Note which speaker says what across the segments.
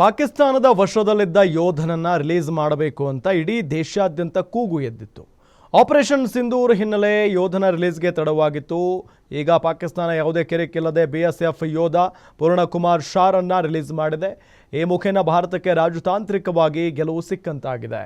Speaker 1: ಪಾಕಿಸ್ತಾನದ ವಶದಲ್ಲಿದ್ದ ಯೋಧನನ್ನ ರಿಲೀಸ್ ಮಾಡಬೇಕು ಅಂತ ಇಡೀ ದೇಶಾದ್ಯಂತ ಕೂಗು ಎದ್ದಿತ್ತು. ಆಪರೇಷನ್ ಸಿಂಧೂರ್ ಹಿನ್ನೆಲೆ ಯೋಧನ ರಿಲೀಸ್ಗೆ ತಡವಾಗಿತ್ತು. ಈಗ ಪಾಕಿಸ್ತಾನ ಯಾವುದೇ ಕಿರಿಕಿಲ್ಲದೆ ಬಿ ಎಸ್ ಎಫ್ ಯೋಧ ಪೂರ್ಣಕುಮಾರ್ ಶಾರನ್ನ ರಿಲೀಸ್ ಮಾಡಿದೆ. ಈ ಮುಖೇನ ಭಾರತಕ್ಕೆ ರಾಜತಾಂತ್ರಿಕವಾಗಿ ಗೆಲುವು ಸಿಕ್ಕಂತಾಗಿದೆ.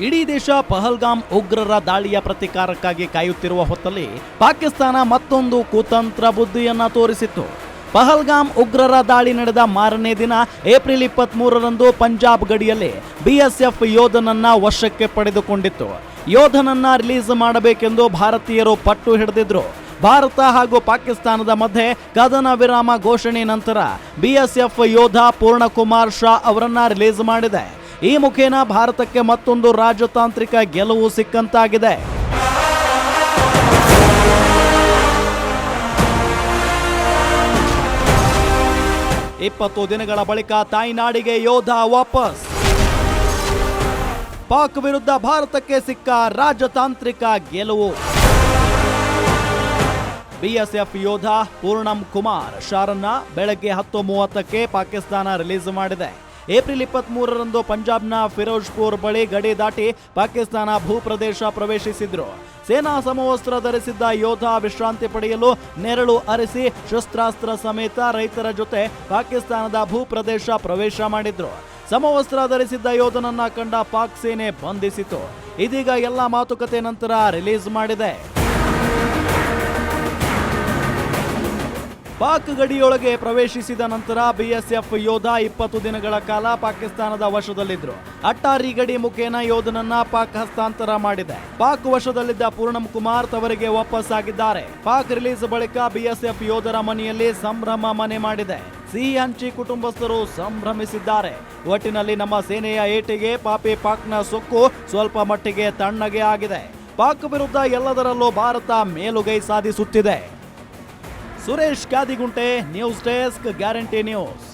Speaker 2: ಇಡೀ ದೇಶ ಪಹಲ್ಗಾಮ್ ಉಗ್ರರ ದಾಳಿಯ ಪ್ರತೀಕಾರಕ್ಕಾಗಿ ಕಾಯುತ್ತಿರುವ ಹೊತ್ತಲ್ಲಿ ಪಾಕಿಸ್ತಾನ ಮತ್ತೊಂದು ಕುತಂತ್ರ ಬುದ್ಧಿಯನ್ನ ತೋರಿಸಿತ್ತು. ಪಹಲ್ಗಾಮ್ ಉಗ್ರರ ದಾಳಿ ನಡೆದ ಮಾರನೇ ದಿನ ಏಪ್ರಿಲ್ ಇಪ್ಪತ್ತ್ ಮೂರರಂದು ಪಂಜಾಬ್ ಗಡಿಯಲ್ಲಿ ಬಿಎಸ್ಎಫ್ ಯೋಧನನ್ನ ವಶಕ್ಕೆ ಪಡೆದುಕೊಂಡಿತ್ತು. ಯೋಧನನ್ನ ರಿಲೀಸ್ ಮಾಡಬೇಕೆಂದು ಭಾರತೀಯರು ಪಟ್ಟು ಹಿಡಿದಿದ್ರು. ಭಾರತ ಹಾಗೂ ಪಾಕಿಸ್ತಾನದ ಮಧ್ಯೆ ಕದನ ವಿರಾಮ ಘೋಷಣೆ ನಂತರ ಬಿಎಸ್ಎಫ್ ಯೋಧ ಪೂರ್ಣಕುಮಾರ್ ಶಾ ಅವರನ್ನ ರಿಲೀಸ್ ಮಾಡಿದೆ. ಈ ಮುಖೇನ ಭಾರತಕ್ಕೆ ಮತ್ತೊಂದು ರಾಜತಾಂತ್ರಿಕ ಗೆಲುವು ಸಿಕ್ಕಂತಾಗಿದೆ. ಇಪ್ಪತ್ತು ದಿನಗಳ ಬಳಿಕ ತಾಯ್ನಾಡಿಗೆ ಯೋಧ ವಾಪಸ್. ಪಾಕ್ ವಿರುದ್ಧ ಭಾರತಕ್ಕೆ ಸಿಕ್ಕ ರಾಜತಾಂತ್ರಿಕ ಗೆಲುವು. ಬಿಎಸ್ಎಫ್ ಯೋಧ ಪೂರ್ಣಂ ಕುಮಾರ್, ಶಾರನ್ನ ಬೆಳಗ್ಗೆ ಹತ್ತು ಮೂವತ್ತಕ್ಕೆ ಪಾಕಿಸ್ತಾನ ರಿಲೀಸ್ ಮಾಡಿದೆ. ಏಪ್ರಿಲ್ ಇಪ್ಪತ್ತ್ ಮೂರರಂದು ಪಂಜಾಬ್ನ ಫಿರೋಜ್ಪುರ್ ಬಳಿ ಗಡಿ ದಾಟಿ ಪಾಕಿಸ್ತಾನ ಭೂಪ್ರದೇಶ ಪ್ರವೇಶಿಸಿದ್ರು. ಸೇನಾ ಸಮವಸ್ತ್ರ ಧರಿಸಿದ್ದ ಯೋಧ ವಿಶ್ರಾಂತಿ ಪಡೆಯಲು ನೆರಳು ಅರಿಸಿ ಶಸ್ತ್ರಾಸ್ತ್ರ ಸಮೇತ ರೈತರ ಜೊತೆ ಪಾಕಿಸ್ತಾನದ ಭೂಪ್ರದೇಶ ಪ್ರವೇಶ ಮಾಡಿದ್ರು. ಸಮವಸ್ತ್ರ ಧರಿಸಿದ್ದ ಯೋಧನನ್ನ ಕಂಡ ಪಾಕ್ ಸೇನೆ ಬಂಧಿಸಿತು. ಇದೀಗ ಎಲ್ಲ ಮಾತುಕತೆ ನಂತರ ರಿಲೀಸ್ ಮಾಡಿದೆ. ಪಾಕ್ ಗಡಿಯೊಳಗೆ ಪ್ರವೇಶಿಸಿದ ನಂತರ ಬಿಎಸ್ಎಫ್ ಯೋಧ ಇಪ್ಪತ್ತು ದಿನಗಳ ಕಾಲ ಪಾಕಿಸ್ತಾನದ ವಶದಲ್ಲಿದ್ದರು. ಅಟ್ಟಾರಿ ಗಡಿ ಮುಖೇನ ಯೋಧನನ್ನ ಪಾಕ್ ಹಸ್ತಾಂತರ ಮಾಡಿದೆ. ಪಾಕ್ ವಶದಲ್ಲಿದ್ದ ಪೂರ್ಣಂ ಕುಮಾರ್ ತವರಿಗೆ ವಾಪಸ್ಸಾಗಿದ್ದಾರೆ. ಪಾಕ್ ರಿಲೀಸ್ ಬಳಿಕ ಬಿಎಸ್ಎಫ್ ಯೋಧರ ಮನೆಯಲ್ಲಿ ಸಂಭ್ರಮ ಮನೆ ಮಾಡಿದೆ. ಸಿಹಿ ಹಂಚಿ ಕುಟುಂಬಸ್ಥರು ಸಂಭ್ರಮಿಸಿದ್ದಾರೆ. ಒಟ್ಟಿನಲ್ಲಿ ನಮ್ಮ ಸೇನೆಯ ಏಟಿಗೆ ಪಾಪಿ ಪಾಕ್ನ ಸೊಕ್ಕು ಸ್ವಲ್ಪ ಮಟ್ಟಿಗೆ ತಣ್ಣಗೆ ಆಗಿದೆ. ಪಾಕ್ ವಿರುದ್ಧ ಎಲ್ಲದರಲ್ಲೂ ಭಾರತ ಮೇಲುಗೈ ಸಾಧಿಸುತ್ತಿದೆ. Suresh Kadigunte news desk guarantee news